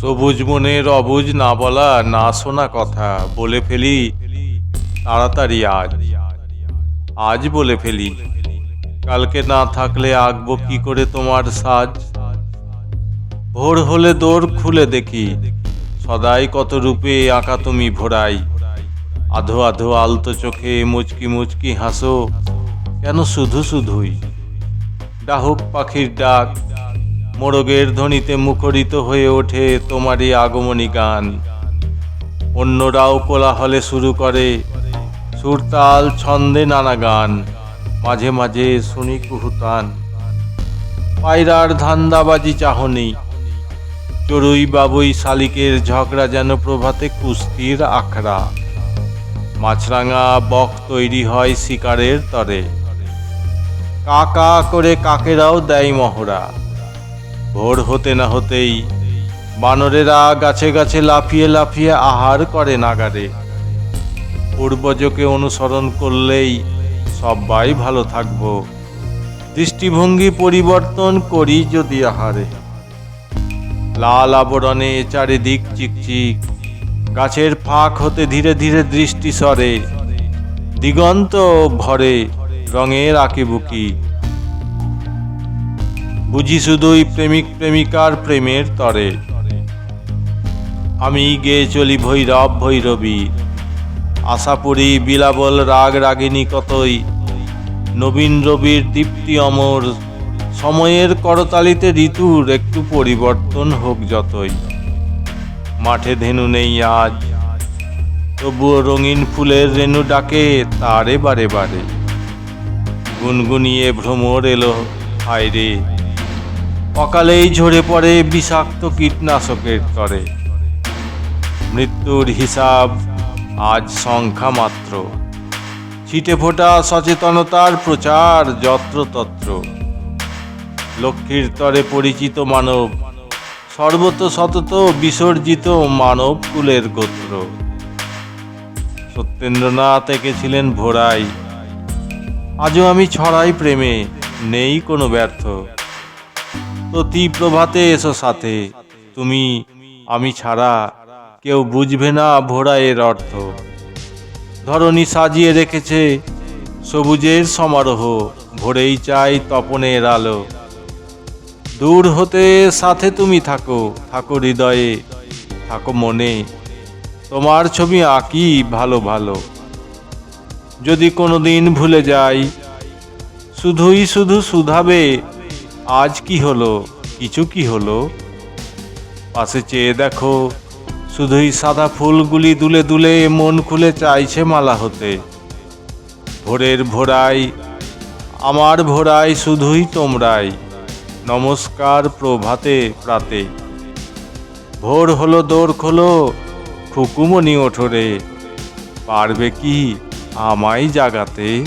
সবুজ মনের অবুজ না বলা, না শোনা কথা, বলে ফেলি তাড়াতাড়ি আজ। আজ বলে ফেলি, কালকে না থাকলে আঁকবো কি করে তোমার সাজ? ভোর হলে দোর খুলে দেখি, সদাই কত রূপে আঁকা তুমি ভোরাই আধো আধো আলতো চোখে মুচকি মুচকি হাসো, কেন শুধু শুধুই? ডাহুক পাখির ডাক মোরগের ধ্বনিতে মুখরিত হয়ে ওঠে তোমারই আগমনী গান। অন্যরাও কোলাহলে শুরু করে, সুরতাল ছন্দে নানা গান, মাঝে মাঝে শুনি কুহুতান। পায়রার ধান্দাবাজি চাহনি, চড়ুই বাবুই শালিকের ঝগড়া যেন প্রভাতে কুস্তির আখড়া। মাছরাঙা বক তৈরি হয় শিকারের তরে। কা কা করে কাকেরাও দেয় মহড়া। ভোর হতে না হতেই বানরেরা গাছে গাছে লাফিয়ে লাফিয়ে আহার করে নাগারে। পূর্বজকে অনুসরণ করলেই সবাই ভালো থাকব। দৃষ্টিভঙ্গি পরিবর্তন করি যদি আহারে। লাল আবরণে চারিদিক চিকচিক, গাছের ফাঁক হতে ধীরে ধীরে দৃষ্টি সরে, দিগন্ত ভরে রঙের আঁকিবুকি। বুঝি শুধুই প্রেমিক প্রেমিকার প্রেমের তরে। আমি গেয়ে চলি ভৈরব ভৈরবী। আশাপুরী বিলাবল রাগ রাগিনী কতই। নবীন রবির দীপ্তি অমর। সময়ের করতালিতে ঋতুর একটু পরিবর্তন হোক যতই। মাঠে ধেনু নেই আজ। তবুও রঙিন ফুলের রেণু ডাকে তারে বারে বারে। গুনগুনিয়ে ভ্রমর এলো হায়রে। অকালেই ঝরে পড়ে বিষাক্ত কীটনাশকের তরে। মৃত্যুর হিসাব আজ সংখ্যা মাত্র ছিটে ফোটা সচেতনতার প্রচার যত্রতত্র। লক্ষ্মীর তরে পরিচিত মানব, সর্বত সতত বিসর্জিত মানব কুলের গোত্র। সত্যেন্দ্রনাথ এঁকেছিলেন ভোরাই আজও আমি ছড়াই প্রেমে, নেই কোনো ব্যর্থ। প্রতি প্রভাতে এসো সাথে। তুমি আমি ছাড়া কেউ বুঝবে না ভোরা এর অর্থ। ধরণী সাজিয়ে রেখেছে সবুজের সমারোহ, ভোরেই চাই তপনের আলো। দূর হতে সাথে তুমি থাকো থাকো হৃদয়ে, থাকো মনে। তোমার ছবি আঁকি ভালো ভালো। যদি কোনো দিন ভুলে যাই, শুধুই শুধু শুধাবে আজ কি হলো? কিছু কি হলো? পাশে চেয়ে দেখো, শুধুই সাদা ফুলগুলি দুলে দুলে মন খুলে চাইছে মালা হতে। ভোরের ভোরাই আমার ভোরাই শুধুই তোমরাই। নমস্কার প্রভাতে প্রাতে। ভোর হলো দৌড় খোলো খুকুমনি ওঠরে। পারবে কি আমায় জাগাতে?